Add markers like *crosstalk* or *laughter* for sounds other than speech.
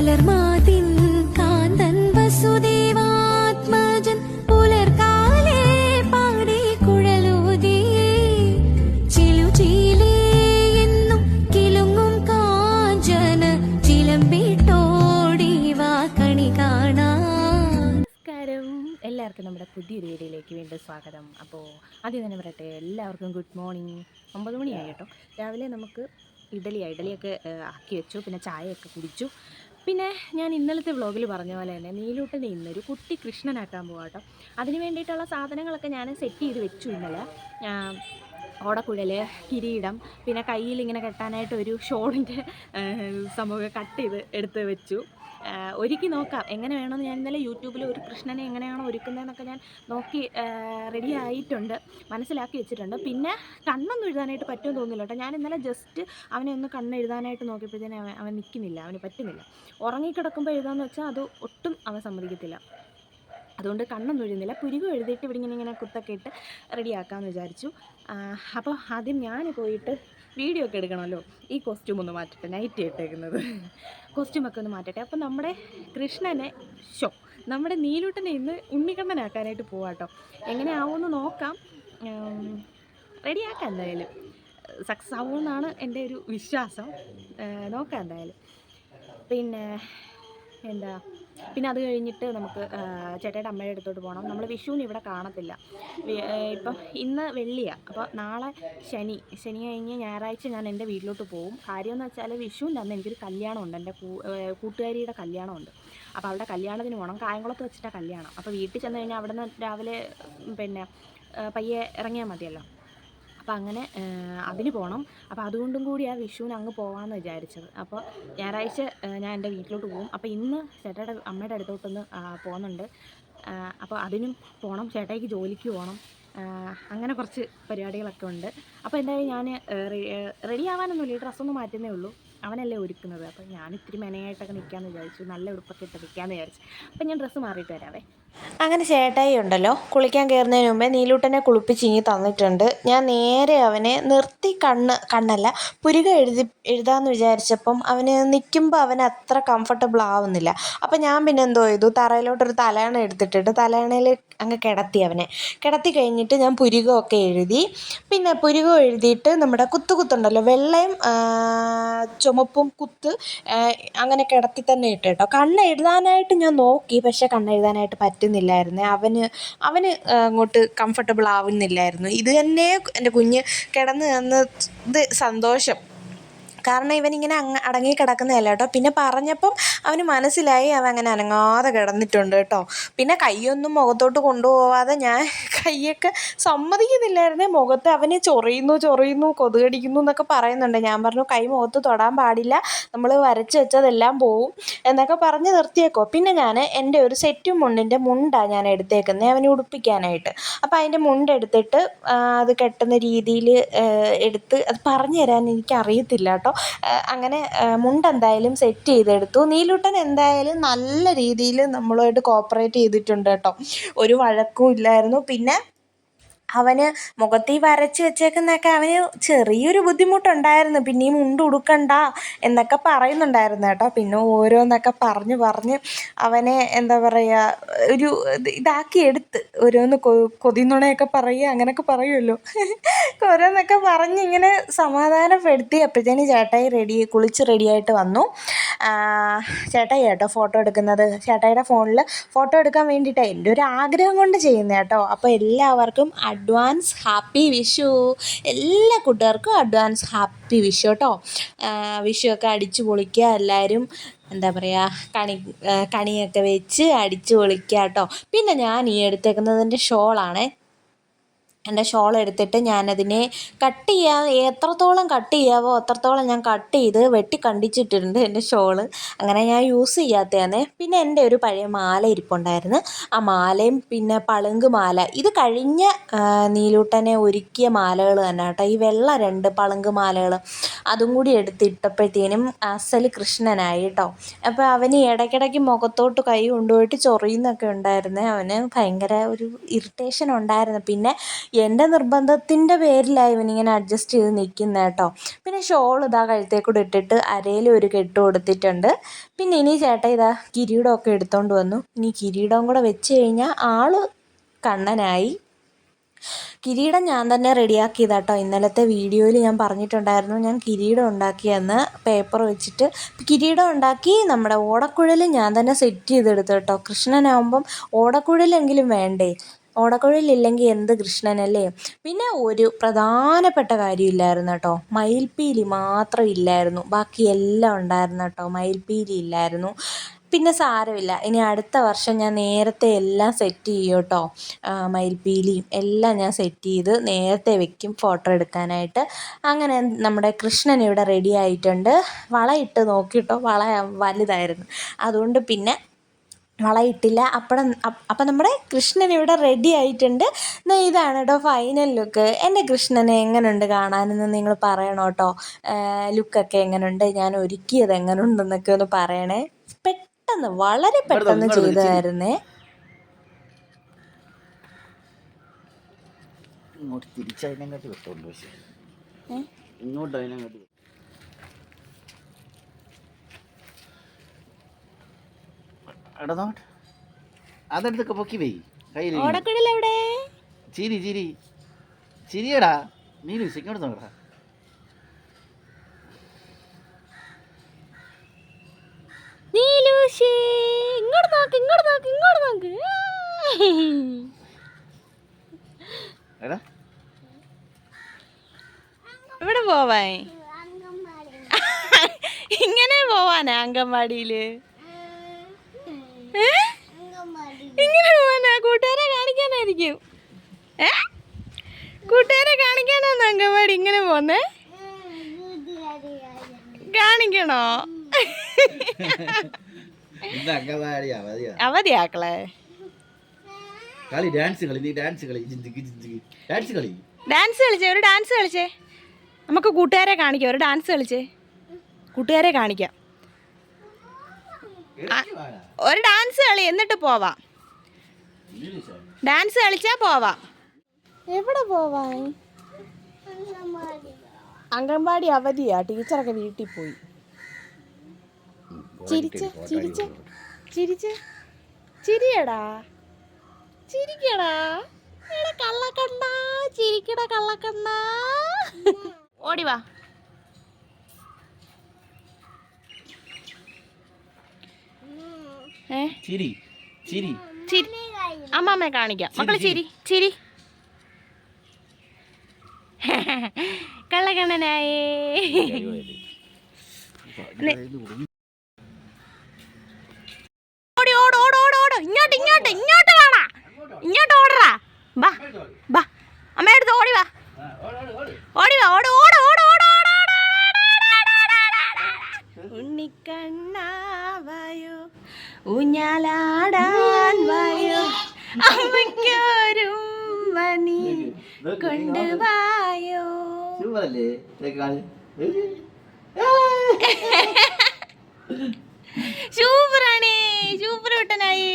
മലർമാതിൻ കാന്തൻ വസുദേവാത്മജൻ പുലർകാലേ പാടി കുഴലൂതി. ചിലുചീലേ എന്നും കിലുങ്ങും കാഞ്ചന ചിലമ്പിട്ടോടി വാ കണി കാണാൻ. നമസ്കാരം. എല്ലാവർക്കും നമ്മുടെ പുതിയൊരു വീഡിയോയിലേക്ക് വീണ്ടും സ്വാഗതം. അപ്പോൾ ആദ്യം തന്നെ പറയട്ടെ എല്ലാവർക്കും ഗുഡ് മോർണിംഗ് ഒമ്പത് മണിയായി കേട്ടോ. രാവിലെ നമുക്ക് ഇഡലിയാണ് ഇഡലിയൊക്കെ ആക്കി വെച്ചു പിന്നെ ചായയൊക്കെ കുടിച്ചു. പിന്നെ ഞാൻ ഇന്നലത്തെ വ്ളോഗിൽ പറഞ്ഞ പോലെ തന്നെ നീലൂട്ടനെ ഇന്നൊരു കുട്ടി കൃഷ്ണനാക്കാൻ പോകാട്ടോ കേട്ടോ അതിന് വേണ്ടിയിട്ടുള്ള സാധനങ്ങളൊക്കെ ഞാൻ സെറ്റ് ചെയ്ത് വെച്ചു ഇന്നലെ. ഓടക്കുഴൽ കിരീടം പിന്നെ കയ്യിൽ ഇങ്ങനെ കെട്ടാനായിട്ട് ഒരു ഷോളിന്റെ സംഭവം കട്ട് ചെയ്ത് എടുത്ത് വെച്ചു. ഒരുക്കി നോക്കാം. എങ്ങനെ വേണമെന്ന് ഞാൻ ഇന്നലെ യൂട്യൂബിൽ ഒരു കൃഷ്ണനെ എങ്ങനെയാണോ ഒരുക്കുന്നതെന്നൊക്കെ ഞാൻ നോക്കി റെഡി ആയിട്ടുണ്ട്. മനസ്സിലാക്കി വെച്ചിട്ടുണ്ട്. പിന്നെ കണ്ണൊന്നും എഴുതാനായിട്ട് പറ്റുമെന്ന് തോന്നില്ല കേട്ടോ. ഞാൻ ഇന്നലെ ജസ്റ്റ് അവനെ ഒന്ന് കണ്ണ് എഴുതാനായിട്ട് നോക്കിയപ്പോഴത്തേനും അവൻ അവൻ നിൽക്കുന്നില്ല അവന് പറ്റുന്നില്ല. ഉറങ്ങിക്കിടക്കുമ്പോൾ എഴുതാമെന്ന് വെച്ചാൽ അത് ഒട്ടും അവൻ സമ്മതിക്കത്തില്ല. അതുകൊണ്ട് കണ്ണൊന്നും എഴുതുന്നില്ല പുരുകും എഴുതിയിട്ട് ഇവിടെ ഇങ്ങനെ ഇങ്ങനെ കുത്തൊക്കെ ഇട്ട് റെഡിയാക്കാമെന്ന് വിചാരിച്ചു. അപ്പോൾ ആദ്യം ഞാൻ പോയിട്ട് വീഡിയോ ഒക്കെ എടുക്കണമല്ലോ. ഈ കോസ്റ്റ്യൂം ഒന്ന് മാറ്റട്ടെ നൈറ്റ് ഇട്ടേക്കുന്നത്. കോസ്റ്റ്യൂമൊക്കെ ഒന്ന് മാറ്റട്ടെ അപ്പോൾ നമ്മുടെ കൃഷ്ണനെ ഷോ നമ്മുടെ നീലൂട്ടനെ ഇന്ന് ഉണ്ണിക്കണ്ണനാക്കാനായിട്ട് പോവാട്ടോ എങ്ങനെ ആവുമെന്ന് നോക്കാം. റെഡിയാക്കാം എന്തായാലും. സക്സസ് ആവുമെന്നാണ് എന്റെ ഒരു വിശ്വാസം. നോക്കാം എന്തായാലും. പിന്നെ എന്താ? പിന്നെ അത് കഴിഞ്ഞിട്ട് നമുക്ക് ചേട്ടയുടെ അമ്മയുടെ അടുത്തോട്ട് പോകണം നമ്മൾ വിഷുവിന് ഇവിടെ കാണത്തില്ല. ഇപ്പം ഇന്ന് വെള്ളിയാണ് അപ്പോൾ നാളെ ശനി. ശനി കഴിഞ്ഞ് ഞായറാഴ്ച ഞാൻ എന്റെ വീട്ടിലോട്ട് പോകും കാര്യം എന്ന് വെച്ചാൽ വിഷുവിന്റെ അന്ന് എനിക്കൊരു കല്യാണമുണ്ട്. എന്റെ കൂട്ടുകാരിയുടെ കല്യാണമുണ്ട്. അപ്പോൾ അവിടെ കല്യാണത്തിന് പോകണം കായംകുളത്ത് വെച്ചിട്ടാണ് കല്യാണം. അപ്പോൾ വീട്ടിൽ ചെന്ന് കഴിഞ്ഞാൽ അവിടെ നിന്ന് രാവിലെ പിന്നെ പയ്യെ ഇറങ്ങിയാൽ മതിയല്ലോ. അപ്പോൾ അങ്ങനെ അതിന് പോകണം അപ്പോൾ അതുകൊണ്ടും കൂടി ആ വിഷുവിന് അങ്ങ് പോകാമെന്ന് വിചാരിച്ചത്. അപ്പോൾ ഞായറാഴ്ച ഞാൻ എന്റെ വീട്ടിലോട്ട് പോകും. അപ്പോൾ ഇന്ന് ചേട്ടയുടെ അമ്മയുടെ അടുത്തോട്ടൊന്ന് പോകുന്നുണ്ട് അപ്പോൾ അതിനും പോകണം ചേട്ടായിക്ക് ജോലിക്ക് പോകണം അങ്ങനെ കുറച്ച് പരിപാടികളൊക്കെ ഉണ്ട്. അപ്പോൾ എന്തായാലും ഞാൻ റെഡി ആവാനൊന്നുമില്ല. ഈ ഡ്രസ്സൊന്നും മാറ്റുന്നേ ഉള്ളൂ. അവനല്ലേ ഒരുക്കുന്നത്. അപ്പോൾ ഞാൻ ഇത്തിരി മെനയായിട്ടൊക്കെ നിൽക്കാമെന്ന് വിചാരിച്ചു. നല്ല ഉടുപ്പൊക്കെ ഇട്ട് നിൽക്കാമെന്ന് വിചാരിച്ചു. അപ്പോൾ ഞാൻ ഡ്രസ്സ് മാറിയിട്ട് വരാവേ. അങ്ങനെ ചേട്ടായി ഉണ്ടല്ലോ. കുളിക്കാൻ കയറുന്നതിന് മുമ്പേ നീലൂട്ടനെ കുളിപ്പിച്ചിങ്ങി തന്നിട്ടുണ്ട്. ഞാൻ നേരെ അവനെ നിർത്തി കണ്ണ് കണ്ണല്ല പുരുക എഴുതി എഴുതാമെന്ന് വിചാരിച്ചപ്പം അവന് നിൽക്കുമ്പോൾ അവന് അത്ര കംഫർട്ടബിൾ ആവുന്നില്ല. അപ്പം ഞാൻ പിന്നെ എന്തോ ചെയ്തു തറയിലോട്ടൊരു തലയണ എടുത്തിട്ടിട്ട് തലയണയിൽ അങ്ങ് കിടത്തി അവനെ. കിടത്തി കഴിഞ്ഞിട്ട് ഞാൻ പുരുകമൊക്കെ എഴുതി പിന്നെ പുരുകം എഴുതിയിട്ട് നമ്മുടെ കുത്തു കുത്തുണ്ടല്ലോ വെള്ളയും ചുമപ്പും കുത്ത് അങ്ങനെ കിടത്തി തന്നെ ഇട്ട് കേട്ടോ. കണ്ണ് എഴുതാനായിട്ട് ഞാൻ നോക്കി പക്ഷെ കണ്ണ് എഴുതാനായിട്ട് പറ്റുന്നില്ലായിരുന്നു. അവന് അവന് അങ്ങോട്ട് കംഫർട്ടബിൾ ആവുന്നില്ലായിരുന്നു. ഇത് തന്നെ എന്റെ കുഞ്ഞ് കിടന്ന് തന്നത് സന്തോഷം. കാരണം ഇവനിങ്ങനെ അങ്ങ് അടങ്ങി കിടക്കുന്നതല്ല കേട്ടോ. പിന്നെ പറഞ്ഞപ്പം അവന് മനസ്സിലായി അവൻ അങ്ങനെ അനങ്ങാതെ കിടന്നിട്ടുണ്ട് കേട്ടോ. പിന്നെ കൈയൊന്നും മുഖത്തോട്ട് കൊണ്ടുപോവാതെ ഞാൻ കൈയൊക്കെ സമ്മതിക്കുന്നില്ലായിരുന്നേ. മുഖത്ത് അവന് ചൊറിയുന്നു ചൊറിയുന്നു കൊതുകടിക്കുന്നു എന്നൊക്കെ പറയുന്നുണ്ട്. ഞാൻ പറഞ്ഞു കൈ മുഖത്ത് തൊടാൻ പാടില്ല. നമ്മൾ വരച്ച് വെച്ചതെല്ലാം പോവും. എന്നൊക്കെ പറഞ്ഞ് നിർത്തിയേക്കോ പിന്നെ ഞാൻ എന്റെ ഒരു സെറ്റും മുണ്ടിന്റെ മുണ്ടാണ് ഞാൻ എടുത്തേക്കുന്നത് അവനെ ഉടുപ്പിക്കാനായിട്ട്. അപ്പോൾ അതിന്റെ മുണ്ട് എടുത്തിട്ട് അത് കെട്ടുന്ന രീതിയിൽ എടുത്ത് അത് പറഞ്ഞു തരാൻ എനിക്ക് അറിയത്തില്ല കേട്ടോ. ആ, അങ്ങനെ ആ, മുണ്ട് എന്തായാലും സെറ്റ് ചെയ്തെടുത്തു. നീലൂട്ടൻ എന്തായാലും നല്ല രീതിയിൽ നമ്മളുമായിട്ട് കോപ്പറേറ്റ് ചെയ്തിട്ടുണ്ട് കേട്ടോ. ഒരു വഴക്കും ഇല്ലായിരുന്നു. പിന്നെ അവന് മുഖത്ത് വരച്ച് വെച്ചേക്കുന്നതൊക്കെ അവന് ചെറിയൊരു ബുദ്ധിമുട്ടുണ്ടായിരുന്നു. പിന്നെ ഈ മുണ്ട് ഉടുക്കണ്ട എന്നൊക്കെ പറയുന്നുണ്ടായിരുന്നു കേട്ടോ. പിന്നെ ഓരോന്നൊക്കെ പറഞ്ഞ് പറഞ്ഞ് അവനെ എന്താ പറയുക ഒരു ഇത് ഇതാക്കി എടുത്ത് ഓരോന്ന് കൊതിനുണയൊക്കെ പറയുക അങ്ങനെയൊക്കെ പറയുമല്ലോ. *laughs* ഓരോന്നൊക്കെ പറഞ്ഞ് ഇങ്ങനെ സമാധാനപ്പെടുത്തി അപ്പോഴത്തേന് ചേട്ടായി റെഡി കുളിച്ച് റെഡിയായിട്ട് വന്നു. ചേട്ടായി കേട്ടോ ഫോട്ടോ എടുക്കുന്നത്. ചേട്ടായിയുടെ ഫോണിൽ ഫോട്ടോ എടുക്കാൻ വേണ്ടിയിട്ടാണ് എന്റെ ഒരു ആഗ്രഹം കൊണ്ട് ചെയ്യുന്നത് കേട്ടോ. അപ്പോൾ എല്ലാവർക്കും അഡ്വാൻസ് ഹാപ്പി വിഷു എല്ലാ കൂട്ടുകാർക്കും അഡ്വാൻസ് ഹാപ്പി വിഷു കേട്ടോ വിഷു ഒക്കെ അടിച്ചു പൊളിക്കുക എല്ലാവരും എന്താ പറയുക കണി കണിയൊക്കെ വെച്ച് അടിച്ചു പൊളിക്കുക കേട്ടോ പിന്നെ ഞാൻ ഈ എടുത്തേക്കുന്നതിന്റെ ഷോളാണേ. എന്റെ ഷോൾ എടുത്തിട്ട് ഞാനതിനെ കട്ട് ചെയ്യാൻ എത്രത്തോളം കട്ട് ചെയ്യാവോ അത്രത്തോളം ഞാൻ കട്ട് ചെയ്ത് വെട്ടി കണ്ടിച്ചിട്ടുണ്ട് എന്റെ ഷോൾ അങ്ങനെ ഞാൻ യൂസ് ചെയ്യാത്തതാണ് പിന്നെ എന്റെ ഒരു പഴയ മാല ഇരിപ്പുണ്ടായിരുന്നു. ആ മാലയും പിന്നെ പളുങ്ക് മാല. ഇത് കഴിഞ്ഞ നീലൂട്ടനെ ഒരുക്കിയ മാലകൾ തന്നെ കേട്ടോ. ഈ വെള്ള രണ്ട് പളുങ്ക് മാലകൾ അതും കൂടി എടുത്തിട്ടപ്പോഴത്തേനും അസൽ കൃഷ്ണനായി കേട്ടോ. അപ്പോൾ അവന് ഇടയ്ക്കിടയ്ക്ക് മുഖത്തോട്ട് കൈ കൊണ്ടുപോയിട്ട് ചൊറിയുന്നൊക്കെ ഉണ്ടായിരുന്നേ. അവന് ഭയങ്കര ഒരു ഇറിറ്റേഷൻ ഉണ്ടായിരുന്നു. പിന്നെ എന്റെ നിർബന്ധത്തിന്റെ പേരിലായി ഇവനിങ്ങനെ അഡ്ജസ്റ്റ് ചെയ്ത് നിൽക്കുന്നത് കേട്ടോ പിന്നെ ഷോൾ ഇതാ കഴുത്തേ കൂടെ ഇട്ടിട്ട് അരയിൽ ഒരു കെട്ട് കൊടുത്തിട്ടുണ്ട്. പിന്നെ ഇനി ചേട്ടാ ഇതാ കിരീടമൊക്കെ എടുത്തോണ്ട് വന്നു. ഇനി കിരീടം കൂടെ വെച്ച് കഴിഞ്ഞാൽ ആൾ കണ്ണനായി. കിരീടം ഞാൻ തന്നെ റെഡിയാക്കിയതാ കേട്ടോ ഇന്നലത്തെ വീഡിയോയിൽ ഞാൻ പറഞ്ഞിട്ടുണ്ടായിരുന്നു ഞാൻ കിരീടം ഉണ്ടാക്കിയെന്ന് പേപ്പർ വെച്ചിട്ട്. കിരീടം ഉണ്ടാക്കി നമ്മുടെ ഓടക്കുഴൽ ഞാൻ തന്നെ സെറ്റ് ചെയ്തെടുത്തു കേട്ടോ കൃഷ്ണനാവുമ്പം ഓടക്കുഴലെങ്കിലും വേണ്ടേ? ഓടക്കുഴലില്ലെങ്കിൽ എന്ത് കൃഷ്ണനല്ലേ? പിന്നെ ഒരു പ്രധാനപ്പെട്ട കാര്യമില്ലായിരുന്നു കേട്ടോ. മയിൽപ്പീലി മാത്രം ഇല്ലായിരുന്നു. ബാക്കി എല്ലാം ഉണ്ടായിരുന്നു കേട്ടോ. മയിൽപ്പീലി ഇല്ലായിരുന്നു. പിന്നെ സാരമില്ല. ഇനി അടുത്ത വർഷം ഞാൻ നേരത്തെ എല്ലാം സെറ്റ് ചെയ്യും കേട്ടോ. മയിൽപ്പീലിയും എല്ലാം ഞാൻ സെറ്റ് ചെയ്ത് നേരത്തെ വെക്കും ഫോട്ടോ എടുക്കാനായിട്ട്. അങ്ങനെ നമ്മുടെ കൃഷ്ണൻ ഇവിടെ റെഡി ആയിട്ടുണ്ട്. വളയിട്ട് നോക്കിയിട്ടോ വള വലുതായിരുന്നു. അതുകൊണ്ട് പിന്നെ വളയിട്ടില്ല. അപ്പം അപ്പം നമ്മുടെ കൃഷ്ണൻ ഇവിടെ റെഡി ആയിട്ടുണ്ട്. എന്നാൽ ഇതാണ് കേട്ടോ ഫൈനൽ ലുക്ക് എന്റെ കൃഷ്ണനെ എങ്ങനെയുണ്ട് കാണാനെന്ന് നിങ്ങൾ പറയണം കേട്ടോ ലുക്കൊക്കെ എങ്ങനെയുണ്ട് ഞാൻ ഒരുക്കിയത് എങ്ങനെയുണ്ടെന്നൊക്കെ ഒന്ന് പറയണേ. പെട്ടെന്ന് വളരെ പെട്ടെന്ന് ചെയ്തതായിരുന്നേ. ഇങ്ങോട്ട് തിരിച്ചതിനെക്കാട്ടി വെട്ടമുണ്ട് പക്ഷേ ഇങ്ങോട്ട് അതിനെക്കാട്ടി എടാ നോട്ട് അതെടുത്തൊക്കെ പൊക്കി വേ കയ്യിൽ ചിരി ചിരി. ചിരിയടാ. നീ ഇങ്ങോട്ട് നോക്കടാ. നീലൂഷി ഇങ്ങോട്ട് നോക്ക് ഇങ്ങോട്ട് നോക്ക് ഇങ്ങോട്ട് നോക്ക്. എടാ. ഇവിടെ പോവാൻ? ഇങ്ങനെ പോവാനാ അങ്കൻവാടിയിൽ ഏ? ഇങ്ങനെ പോവാനാ? കൂട്ടുകാരെ കാണിക്കാനായിരിക്കും. ഏ? കൂട്ടുകാരെ കാണിക്കാനാന്ന് അങ്കൻവാടി ഇങ്ങനെ പോന്നേ കാണിക്കണോ? അവധിയാക്കളെ കളി ഡാൻസ് കളി നീ ഡാൻസ് കളി. ഡാൻസ് കളി. ഡാൻസ് കളിച്ചേ ഒരു ഡാൻസ് കളിച്ചേ. നമുക്ക് കൂട്ടുകാരെ കാണിക്കാം ഒരു ഡാൻസ് കളിച്ചേ. കൂട്ടുകാരെ കാണിക്കാം. ഒരു ഡാൻസ് കളി എന്നിട്ട് പോവാം. ഡാൻസ് കളിച്ചാ പോവാം. എവിടെ പോവാൻ? അംഗൻവാടി അവധിയാ ടീച്ചറൊക്കെ വീട്ടിൽ പോയി. ചിരിച്ച് ചിരിച്ച് ചിരിച്ച്. ചിരിയടാ. ചിരിക്കടാ. എടാ കള്ളക്കണ്ണ ചിരിക്കട കള്ളക്കണ്ണ. ഓടി വാ ഏ ചിരി. ചിരി. ചിരി. അമ്മാമ്മയെ കാണിക്കാം. മക്കളെ ചിരി ചിരി. കള്ളക്കണ്ണനായേ. കൊണ്ടുവായോ സൂപ്പറല്ലേ *laughs* സൂപ്പറാണേ സൂപ്പർ കുട്ടനായി.